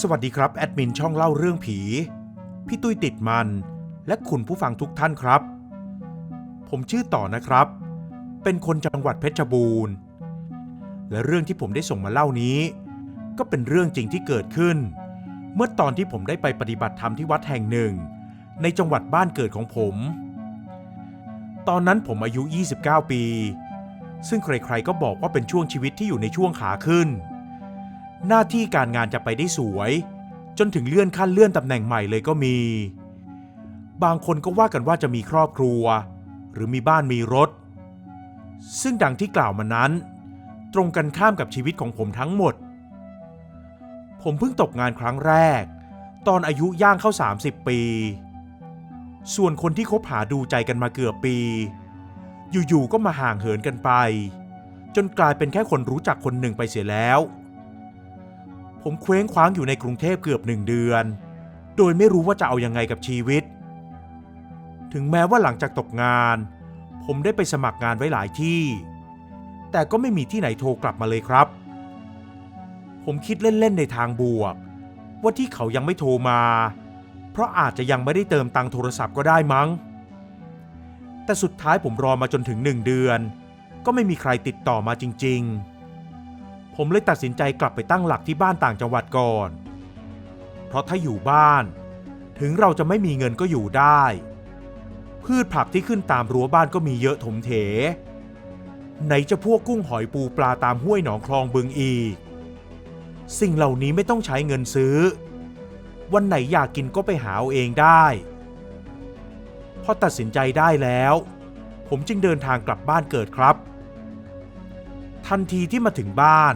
สวัสดีครับ แอดมินช่องเล่าเรื่องผี พี่ตุ้ยติดมัน และคุณผู้ฟังทุกท่านครับ ผมชื่อต่อนะครับ เป็นคนจังหวัดเพชรบูรณ์ และเรื่องที่ผมได้ส่งมาเล่านี้ ก็เป็นเรื่องจริงที่เกิดขึ้น เมื่อตอนที่ผมได้ไปปฏิบัติธรรมที่วัดแห่งหนึ่ง ในจังหวัดบ้านเกิดของผม ตอนนั้นผมอายุ 29 ปี ซึ่งใครๆก็บอกว่าเป็นช่วงชีวิตที่อยู่ในช่วงขาขึ้น หน้าที่การงานจะไปได้สวย จนถึงเลื่อนขั้นเลื่อนตำแหน่งใหม่เลยก็มี บางคนก็ว่ากันว่าจะมีครอบครัว หรือมีบ้านมีรถ ซึ่งดังที่กล่าวมานั้น ตรงกันข้ามกับชีวิตของผมทั้งหมด ผมเพิ่งตกงานครั้งแรก ตอนอายุย่างเข้า 30 ปี ส่วนคนที่คบหาดูใจกันมาเกือบปี อยู่ๆก็มาห่างเหินกันไป จนกลายเป็นแค่คนรู้จักคนหนึ่งไปเสียแล้ว ผมเคว้งคว้างอยู่ในกรุงเทพเกือบหนึ่งเดือน โดยไม่รู้ว่าจะเอายังไงกับชีวิต ถึงแม้ว่าหลังจากตกงาน ผมได้ไปสมัครงานไว้หลายที่ แต่ก็ไม่มีที่ไหนโทรกลับมาเลยครับ ผมคิดเล่นๆในทางบวก ว่าที่เขายังไม่โทรมา เพราะอาจจะยังไม่ได้เติมตังโทรศัพท์ก็ได้มั้ง แต่สุดท้ายผมรอมาจนถึงหนึ่งเดือน ก็ไม่มีใครติดต่อมาจริง ๆ ผมเลยตัดสินใจกลับไปตั้งหลักที่บ้านต่างจังหวัดก่อน เพราะถ้าอยู่บ้าน ถึงเราจะไม่มีเงินก็อยู่ได้ พืชผักที่ขึ้นตามรั้วบ้านก็มีเยอะถมเถ ไหนจะพวกกุ้งหอยปูปลาตามห้วยหนองคลองบึงอีก สิ่งเหล่านี้ไม่ต้องใช้เงินซื้อ วันไหนอยากกินก็ไปหาเอาเองได้ พอตัดสินใจได้แล้ว ผมจึงเดินทางกลับบ้านเกิดครับ ทันทีที่มาถึงบ้าน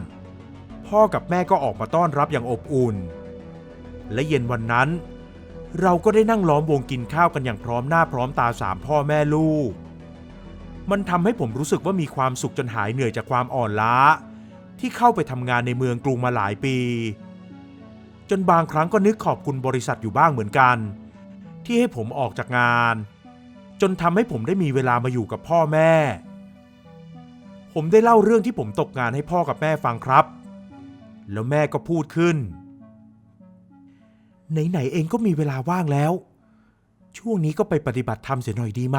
พ่อกับแม่ก็ออกมาต้อนรับอย่างอบอุ่น และเย็นวันนั้น เราก็ได้นั่งล้อมวงกินข้าวกันอย่างพร้อมหน้าพร้อมตาสามพ่อแม่ลูก มันทำให้ผมรู้สึกว่ามีความสุขจนหายเหนื่อยจากความอ่อนล้า ที่เข้าไปทำงานในเมืองกรุงมาหลายปี จนบางครั้งก็นึกขอบคุณบริษัทอยู่บ้างเหมือนกัน ที่ให้ผมออกจากงาน จนทำให้ผมได้มีเวลามาอยู่กับพ่อแม่ ผมได้เล่าเรื่องที่ผมตกงานให้พ่อกับแม่ฟังครับ แล้วแม่ก็พูดขึ้น ไหนๆเองก็มีเวลาว่างแล้ว ช่วงนี้ก็ไปปฏิบัติธรรมเสียหน่อยดีไหม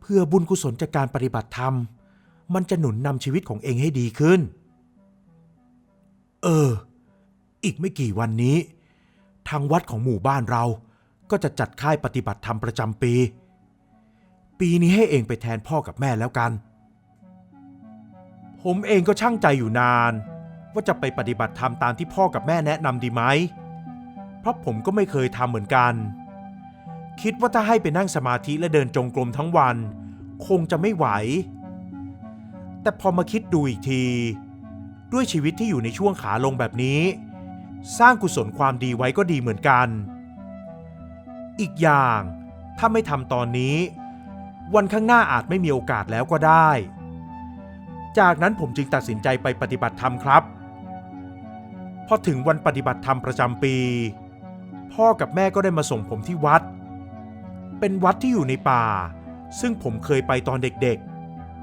เพื่อบุญกุศลจากการปฏิบัติธรรม มันจะหนุนนำชีวิตของเองให้ดีขึ้น เออ อีกไม่กี่วันนี้ ทางวัดของหมู่บ้านเรา ก็จะจัดค่ายปฏิบัติธรรมประจำปี ปีนี้ให้เองไปแทนพ่อกับแม่แล้วกัน ผมเองก็ช่างใจอยู่นาน ว่าจะไปปฏิบัติธรรมตามที่พ่อกับแม่แนะนำดีไหม เพราะผมก็ไม่เคยทำเหมือนกัน คิดว่าถ้าให้ไปนั่งสมาธิและเดินจงกรมทั้งวัน คงจะไม่ไหว แต่พอมาคิดดูอีกที ด้วยชีวิตที่อยู่ในช่วงขาลงแบบนี้ สร้างกุศลความดีไว้ก็ดีเหมือนกัน อีกอย่างถ้าไม่ทำตอนนี้ วันข้างหน้าอาจไม่มีโอกาสแล้วก็ได้ จากนั้นผมจึงตัดสินใจไปปฏิบัติธรรมครับ พอถึงวันปฏิบัติธรรมประจำปี พ่อกับแม่ก็ได้มาส่งผมที่วัด เป็นวัดที่อยู่ในป่า ซึ่งผมเคยไปตอนเด็ก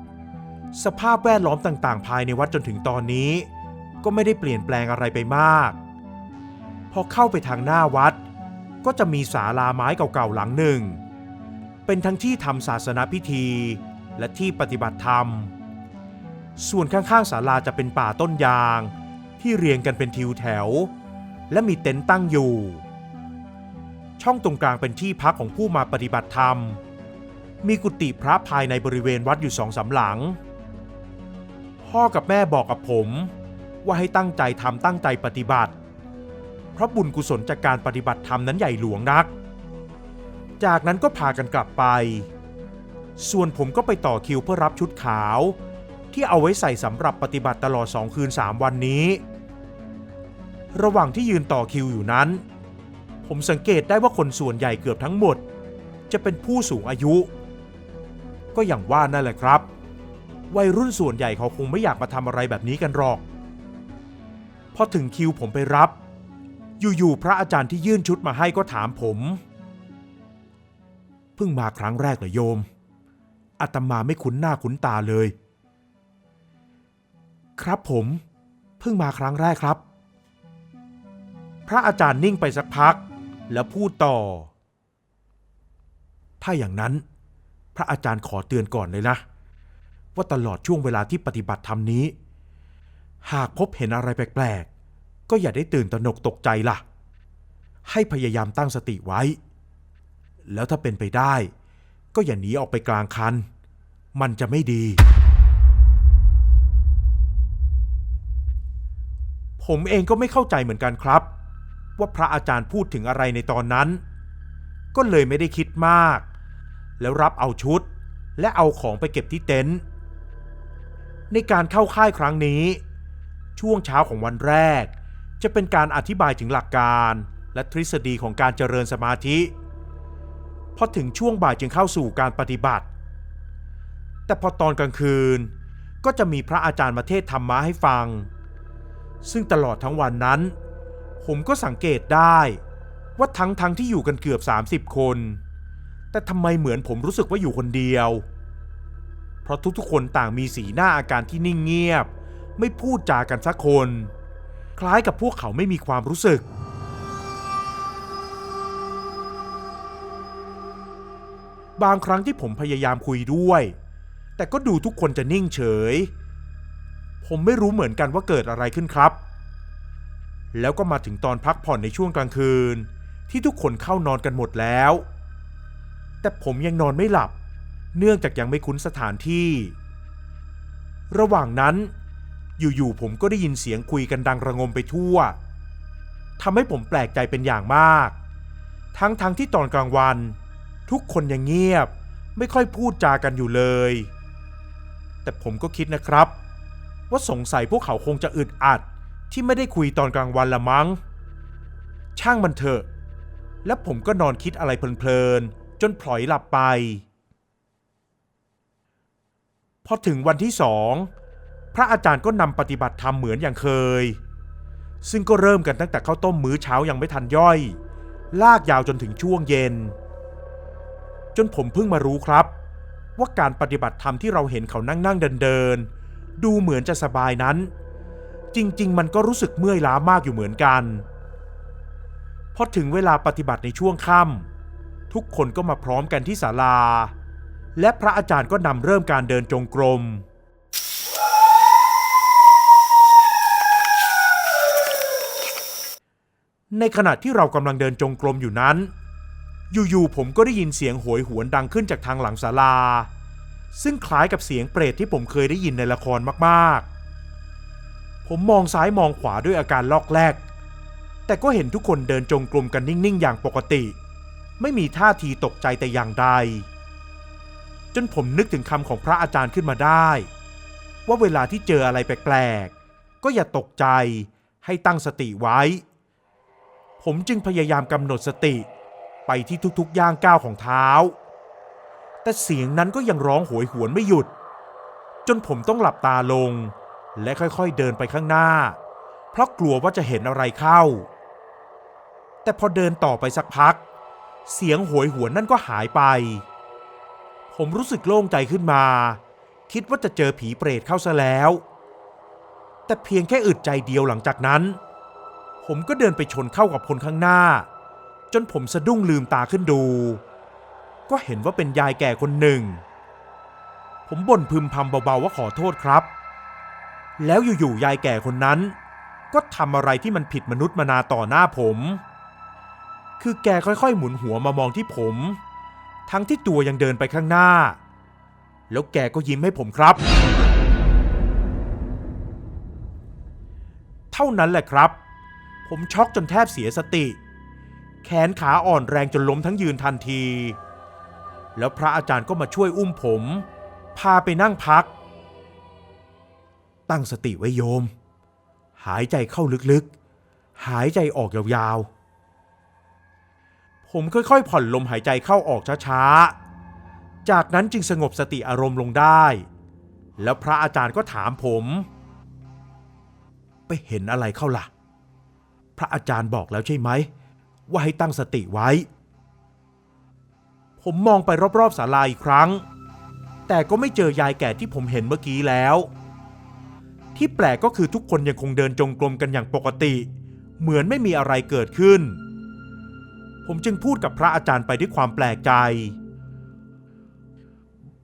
ๆ สภาพแวดล้อมต่างๆ ภายในวัดจนถึงตอนนี้ ก็ไม่ได้เปลี่ยนแปลงอะไรไปมาก พอเข้าไปทางหน้าวัด ก็จะมีศาลาไม้เก่าๆหลังหนึ่ง เป็นทั้งที่ทำศาสนาพิธีและที่ปฏิบัติธรรม ส่วนข้างๆศาลาจะเป็นป่าต้นยาง ที่เรียงกันเป็นทิวแถว และมีเต็นท์ตั้งอยู่ ช่องตรงกลางเป็นที่พักของผู้มาปฏิบัติธรรม มีกุฏิพระภายในบริเวณวัดอยู่สองสาหลัง พ่อกับแม่บอกกับผม ว่าให้ตั้งใจทำตั้งใจปฏิบัติ เพราะบุญกุศลจากการปฏิบัติธรรมนั้นใหญ่หลวงนัก จากนั้นก็พากันกลับไป ส่วนผมก็ไปต่อคิวเพื่อรับชุดขาว ที่เอาไว้ใส่สำหรับปฏิบัติตลอด 2 คืน 3 วันนี้ ระหว่างที่ยืนต่อคิวอยู่นั้น ผมสังเกตได้ว่าคนส่วนใหญ่เกือบทั้งหมด จะเป็นผู้สูงอายุ ก็อย่างว่านั่นแหละครับ วัยรุ่นส่วนใหญ่เขาคงไม่อยากมาทำอะไรแบบนี้กันหรอก พอถึงคิวผมไปรับ อยู่ๆพระอาจารย์ที่ยื่นชุดมาให้ก็ถามผมเพิ่งมาครั้งแรกเหรอโยมอาตมาไม่คุ้นหน้าคุ้นตาเลย ครับผม เพิ่งมาครั้งแรกครับ พระอาจารย์นิ่งไปสักพัก แล้วพูดต่อ ถ้าอย่างนั้น พระอาจารย์ขอเตือนก่อนเลยนะ ว่าตลอดช่วงเวลาที่ปฏิบัติธรรมนี้ หากพบเห็นอะไรแปลกๆ ก็อย่าได้ตื่นตระหนกตกใจล่ะ ให้พยายามตั้งสติไว้ แล้วถ้าเป็นไปได้ ก็อย่าหนีออกไปกลางคัน มันจะไม่ดี ผมเองก็ไม่เข้าใจเหมือนกันครับ ว่าพระอาจารย์พูดถึงอะไรในตอนนั้น ก็เลยไม่ได้คิดมาก แล้วรับเอาชุด และเอาของไปเก็บที่เต็นท์ในการเข้าค่ายครั้งนี้ ช่วงเช้าของวันแรก จะเป็นการอธิบายถึงหลักการและทฤษฎีของการเจริญสมาธิพอถึงช่วงบ่ายจึงเข้าสู่การปฏิบัติ แต่พอตอนกลางคืนก็จะมีพระอาจารย์มาเทศธรรมะให้ฟัง ซึ่งตลอดทั้งวันนั้น ผมก็สังเกตได้ว่าทั้งทั้งที่อยู่กันเกือบ 30 คน แต่ทำไมเหมือนผมรู้สึกว่าอยู่คนเดียว เพราะทุกๆคนต่างมีสีหน้าอาการที่นิ่งเงียบ ไม่พูดจากันสักคน คล้ายกับพวกเขาไม่มีความรู้สึก บางครั้งที่ผมพยายามคุยด้วย แต่ก็ดูทุกคนจะนิ่งเฉย ผมไม่รู้เหมือนกันว่าเกิดอะไรขึ้นครับ แล้วก็มาถึงตอนพักผ่อนในช่วงกลางคืน ที่ทุกคนเข้านอนกันหมดแล้ว แต่ผมยังนอนไม่หลับ เนื่องจากยังไม่คุ้นสถานที่ ระหว่างนั้น อยู่ๆผมก็ได้ยินเสียงคุยกันดังระงมไปทั่วทำให้ผมแปลกใจเป็นอย่างมาก ทั้งๆทที่ตอนกลางวัน ทุกคนยังเงียบ ไม่ค่อยพูดจากันอยู่เลย แต่ผมก็คิดนะครับ ว่าสงสัยพวกเขาคงจะอึดอัดที่ไม่ได้คุยตอนกลางวันละมั้ง ช่างมันเถอะ และผมก็นอนคิดอะไรเพลินๆ จนพลอยหลับไป พอถึงวันที่สองพระอาจารย์ก็นำปฏิบัติธรรมเหมือนอย่างเคย ซึ่งก็เริ่มกันตั้งแต่ข้าวต้มมื้อเช้ายังไม่ทันย่อย ลากยาวจนถึงช่วงเย็น จนผมเพิ่งมารู้ครับ ว่าการปฏิบัติธรรมที่เราเห็นเขานั่งนั่งเดินเดิน ดูเหมือนจะสบายนั้น จริง ๆ มันก็รู้สึกเมื่อยล้ามากอยู่เหมือนกันพอถึงเวลาปฏิบัติในช่วงค่ำทุกคนก็มาพร้อมกันที่ศาลา และพระอาจารย์ก็นำเริ่มการเดินจงกรมในขณะที่เรากำลังเดินจงกรมอยู่นั้น อยู่ๆผมก็ได้ยินเสียงโหยหวนดังขึ้นจากทางหลังศาลา ซึ่งคล้ายกับเสียงเปรตที่ผมเคยได้ยินในละครมากๆ ผมมองซ้ายมองขวาด้วยอาการลอกแรก แต่ก็เห็นทุกคนเดินจงกรมกันนิ่งๆ อย่างปกติ ไม่มีท่าทีตกใจแต่อย่างใด จนผมนึกถึงคำของพระอาจารย์ขึ้นมาได้ ว่าเวลาที่เจออะไรแปลกๆ ก็อย่าตกใจให้ตั้งสติไว้ ผมจึงพยายามกำหนดสติไปที่ทุกๆ ย่างก้าวของเท้า แต่เสียงนั้นก็ยังร้องโหยหวนไม่หยุด จนผมต้องหลับตาลง และค่อยๆเดินไปข้างหน้า เพราะกลัวว่าจะเห็นอะไรเข้า แต่พอเดินต่อไปสักพัก เสียงโหยหวนนั่นก็หายไป ผมรู้สึกโล่งใจขึ้นมา คิดว่าจะเจอผีเปรตเข้าซะแล้ว แต่เพียงแค่อึดใจเดียวหลังจากนั้น ผมก็เดินไปชนเข้ากับคนข้างหน้า จนผมสะดุ้งลืมตาขึ้นดู ก็เห็นว่าเป็นยายแก่คนหนึ่ง ผมบ่นพึมพำเบาๆว่าขอโทษครับ แล้วอยู่ๆยายแก่คนนั้น ก็ทำอะไรที่มันผิดมนุษย์มนาต่อหน้าผม คือแกค่อยๆ หมุนหัวมามองที่ผม ทั้งที่ตัวยังเดินไปข้างหน้า แล้วแกก็ยิ้มให้ผมครับ เท่านั้นแหละครับ ผมช็อกจนแทบเสียสติ แขนขาอ่อนแรงจนล้มทั้งยืนทันที แล้วพระอาจารย์ก็มาช่วยอุ้มผม พาไปนั่งพัก ตั้งสติไว้โยม หายใจเข้าลึกๆ หายใจออกยาวๆ ผมค่อยๆ ผ่อนลมหายใจเข้าออกช้าๆ จากนั้นจึงสงบสติอารมณ์ลงได้ แล้วพระอาจารย์ก็ถามผม ไปเห็นอะไรเข้าล่ะ พระอาจารย์บอกแล้วใช่ไหม ว่าให้ตั้งสติไว้ ผมมองไปรอบๆศาลาอีกครั้ง แต่ก็ไม่เจอยายแก่ที่ผมเห็นเมื่อกี้แล้ว ที่แปลกก็คือทุกคนยังคงเดินจงกรมกันอย่างปกติ เหมือนไม่มีอะไรเกิดขึ้น ผมจึงพูดกับพระอาจารย์ไปด้วยความแปลกใจ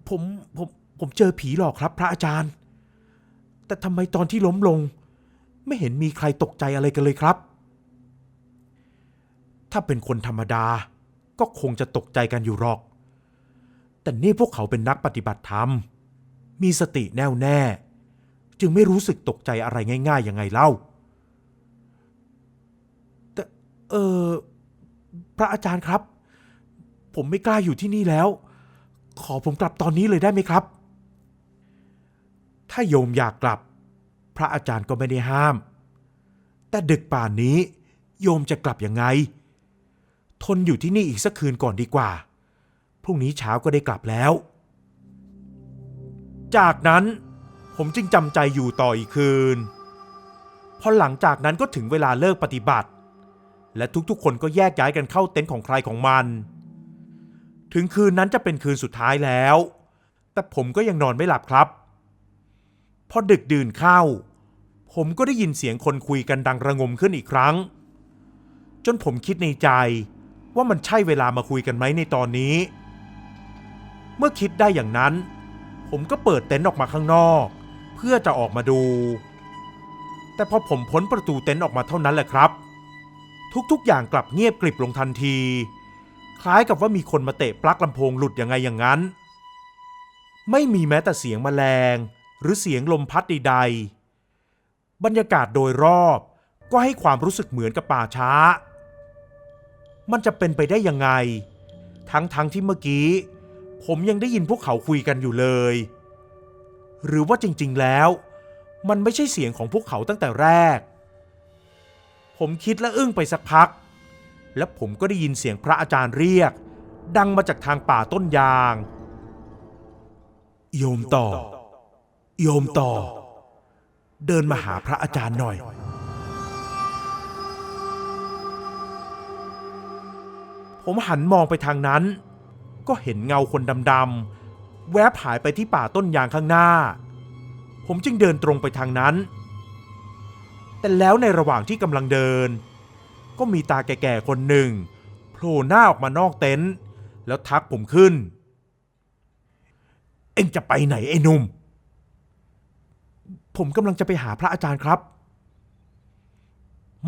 ผมผมผมเจอผีหลอกครับพระอาจารย์ แต่ทำไมตอนที่ล้มลง ไม่เห็นมีใครตกใจอะไรกันเลยครับ ถ้าเป็นคนธรรมดา ก็คงจะตกใจกันอยู่หรอก แต่นี่พวกเขาเป็นนักปฏิบัติธรรม มีสติแน่วแน่ จึงไม่รู้สึกตกใจอะไรง่าย ๆ ยังไงเล่า แต่เออพระอาจารย์ครับ ผมไม่กล้าอยู่ที่นี่แล้ว ขอผมกลับตอนนี้เลยได้ไหมครับ ถ้าโยมอยากกลับ พระอาจารย์ก็ไม่ได้ห้าม แต่ดึกป่านนี้ โยมจะกลับยังไง ทนอยู่ที่นี่อีกสักคืนก่อนดีกว่า พรุ่งนี้เช้าก็ได้กลับแล้ว จากนั้นผมจึงจำใจอยู่ต่ออีกคืน พอหลังจากนั้นก็ถึงเวลาเลิกปฏิบัติ และทุกๆ คนก็แยกย้ายกันเข้าเต็นท์ของใครของมัน ถึงคืนนั้นจะเป็นคืนสุดท้ายแล้ว แต่ผมก็ยังนอนไม่หลับครับ พอดึกดื่นเข้า ผมก็ได้ยินเสียงคนคุยกันดังระงมขึ้นอีกครั้ง จนผมคิดในใจ ว่ามันใช่เวลามาคุยกันไหมในตอนนี้ เมื่อคิดได้อย่างนั้น ผมก็เปิดเต็นท์ออกมาข้างนอก เพื่อจะออกมาดู แต่พอผมพ้นประตูเต็นท์ออกมาเท่านั้นแหละครับ ทุกๆอย่างกลับเงียบกริบลงทันที คล้ายกับว่ามีคนมาเตะปลั๊กลำโพงหลุดยังไงอย่างนั้น ไม่มีแม้แต่เสียงแมลง หรือเสียงลมพัดใดๆบรรยากาศโดยรอบก็ให้ความรู้สึกเหมือนกับป่าช้า มันจะเป็นไปได้ยังไง ทั้งๆทที่เมื่อกี้ ผมยังได้ยินพวกเขาคุยกันอยู่เลย หรือว่าจริงๆแล้ว มันไม่ใช่เสียงของพวกเขาตั้งแต่แรก ผมคิดและอึ้งไปสักพัก และผมก็ได้ยินเสียงพระอาจารย์เรียก ดังมาจากทางป่าต้นยาง โยมต่อ โยมต่อ เดินมาหาพระอาจารย์หน่อย ผมหันมองไปทางนั้น ก็เห็นเงาคนดำๆแวบหายไปที่ป่าต้นยางข้างหน้า ผมจึงเดินตรงไปทางนั้น แต่แล้วในระหว่างที่กำลังเดิน ก็มีตาแก่ๆคนหนึ่งโผล่หน้าออกมานอกเต็นท์แล้วทักผมขึ้น เอ็งจะไปไหนไอ้นุ่ม ผมกำลังจะไปหาพระอาจารย์ครับ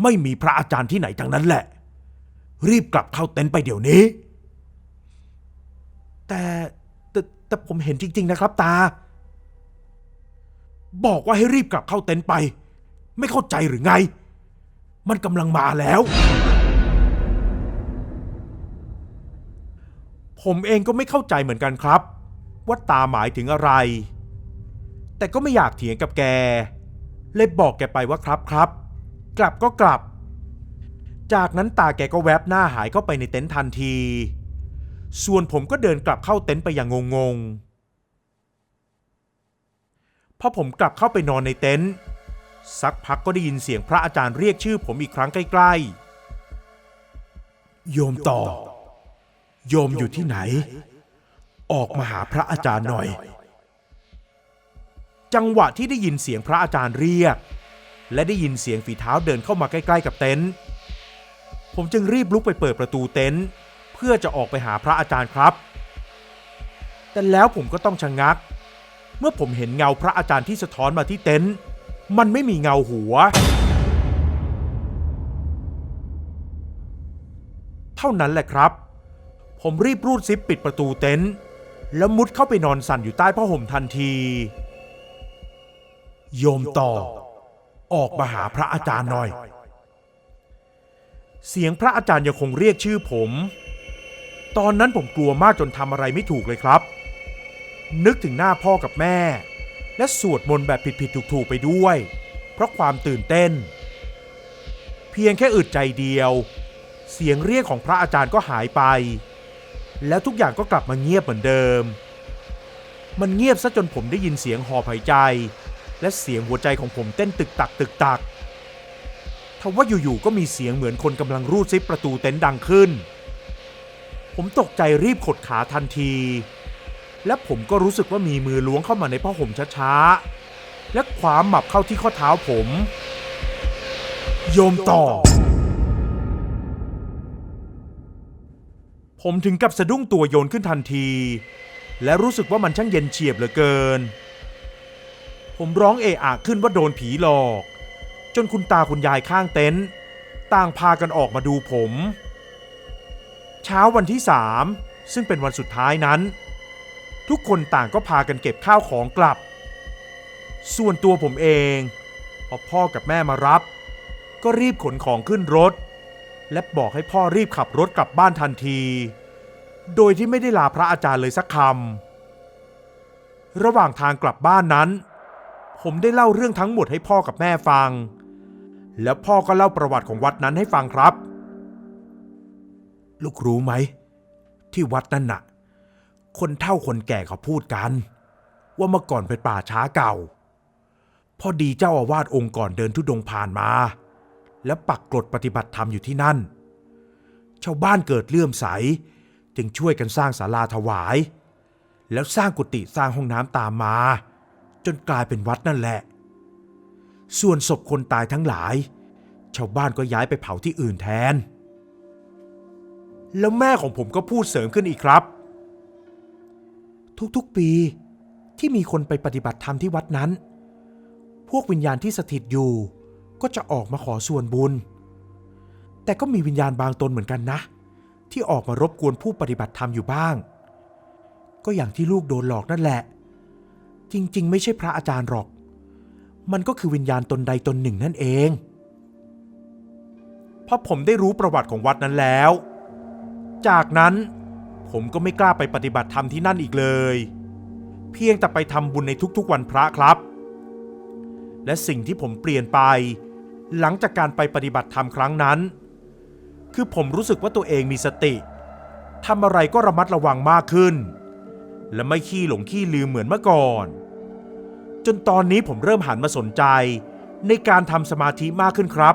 ไม่มีพระอาจารย์ที่ไหนทั้งนั้นแหละ รีบกลับเข้าเต็นท์ไปเดี๋ยวนี้ แต่แต่แต่ผมเห็นจริง ๆ นะครับ ตา บอกว่าให้รีบกลับเข้าเต็นท์ไป ไม่เข้าใจหรือไง มันกำลังมาแล้ว ผมเองก็ไม่เข้าใจเหมือนกันครับ ว่าตาหมายถึงอะไร แต่ก็ไม่อยากเถียงกับแก เลยบอกแกไปว่าครับครับ กลับก็กลับ จากนั้นตาแกก็แวบหน้าหายเข้าไปในเต็นท์ทันที ส่วนผมก็เดินกลับเข้าเต็นท์ไปอย่างงงๆ พอผมกลับเข้าไปนอนในเต็นท์สักพักก็ได้ยินเสียงพระอาจารย์เรียกชื่อผมอีกครั้งใกล้ๆ โยมต่อ โยมอยู่ที่ไหน ออกมาหาพระอาจารย์หน่อย จังหวะที่ได้ยินเสียงพระอาจารย์เรียก และได้ยินเสียงฝีเท้าเดินเข้ามาใกล้ ๆ กับเต็นท์ ผมจึงรีบลุกไปเปิดประตูเต็นท์เพื่อจะออกไปหาพระอาจารย์ครับ แต่แล้วผมก็ต้องชะงัก เมื่อผมเห็นเงาพระอาจารย์ที่สะท้อนมาที่เต็นท์มันไม่มีเงาหัว เท่านั้นแหละครับ ผมรีบรูดซิปปิดประตูเต็นท์แล้วมุดเข้าไปนอนสั่นอยู่ใต้ผ้าห่มทันที โยมต่อ ออกมาหาพระอาจารย์หน่อย เสียงพระอาจารย์ยังคงเรียกชื่อผม ตอนนั้นผมกลัวมากจนทำอะไรไม่ถูกเลยครับ นึกถึงหน้าพ่อกับแม่ และสวดมนต์แบบผิดๆถูกๆไปด้วย เพราะความตื่นเต้น เพียงแค่อึดใจเดียว เสียงเรียกของพระอาจารย์ก็หายไป แล้วทุกอย่างก็กลับมาเงียบเหมือนเดิม มันเงียบซะจนผมได้ยินเสียงหอบหายใจ และเสียงหัวใจของผมเต้นตึกตักตึกตัก ทว่าอยู่ๆก็มีเสียงเหมือนคนกำลังรูดซิปประตูเต็นท์ดังขึ้น ผมตกใจรีบขดขาทันที และผมก็รู้สึกว่ามีมือล้วงเข้ามาในผ้าห่มช้าๆ และความหมับเข้าที่ข้อเท้าผม โยมต่อ ผมถึงกับสะดุ้งตัวโยนขึ้นทันที และรู้สึกว่ามันช่างเย็นเฉียบเหลือเกิน ผมร้องเอะอะขึ้นว่าโดนผีหลอก จนคุณตาคุณยายข้างเต็นท์ต่างพากันออกมาดูผม เช้าวันที่สามซึ่งเป็นวันสุดท้ายนั้น ทุกคนต่างก็พากันเก็บข้าวของกลับ ส่วนตัวผมเองพอพ่อกับแม่มารับ ก็รีบขนของขึ้นรถ และบอกให้พ่อรีบขับรถกลับบ้านทันที โดยที่ไม่ได้ลาพระอาจารย์เลยสักคำระหว่างทางกลับบ้านนั้น ผมได้เล่าเรื่องทั้งหมดให้พ่อกับแม่ฟัง แล้วพ่อก็เล่าประวัติของวัดนั้นให้ฟังครับ ลูกรู้ไหม ที่วัดนั่นน่ะ คนเฒ่าคนแก่เขาพูดกัน ว่าเมื่อก่อนเป็นป่าช้าเก่า พอดีเจ้าอาวาสองค์ก่อนเดินทุดงค์ผ่านมา แล้วปักกรดปฏิบัติธรรมอยู่ที่นั่น ชาวบ้านเกิดเลื่อมใส จึงช่วยกันสร้างศาลาถวาย แล้วสร้างกุฏิสร้างห้องน้ำตามมา จนกลายเป็นวัดนั่นแหละ ส่วนศพคนตายทั้งหลาย ชาวบ้านก็ย้ายไปเผาที่อื่นแทน แล้วแม่ของผมก็พูดเสริมขึ้นอีกครับ ทุกๆปีที่มีคนไปปฏิบัติธรรมที่วัดนั้น พวกวิญญาณที่สถิตอยู่ ก็จะออกมาขอส่วนบุญ แต่ก็มีวิญญาณบางตนเหมือนกันนะ ที่ออกมารบกวนผู้ปฏิบัติธรรมอยู่บ้าง ก็อย่างที่ลูกโดนหลอกนั่นแหละ จริง ๆ ไม่ใช่พระอาจารย์หรอก มันก็คือวิญญาณตนใดตนหนึ่งนั่นเองพอผมได้รู้ประวัติของวัดนั้นแล้ว จากนั้นผมก็ไม่กล้าไปปฏิบัติธรรมที่นั่นอีกเลย เพียงแต่ไปทำบุญในทุกๆวันพระครับ และสิ่งที่ผมเปลี่ยนไป หลังจากการไปปฏิบัติธรรมครั้งนั้น คือผมรู้สึกว่าตัวเองมีสติทำอะไรก็ระมัดระวังมากขึ้น และไม่ขี้หลงขี้ลืมเหมือนเมื่อก่อน จนตอนนี้ผมเริ่มหันมาสนใจ ในการทำสมาธิมากขึ้นครับ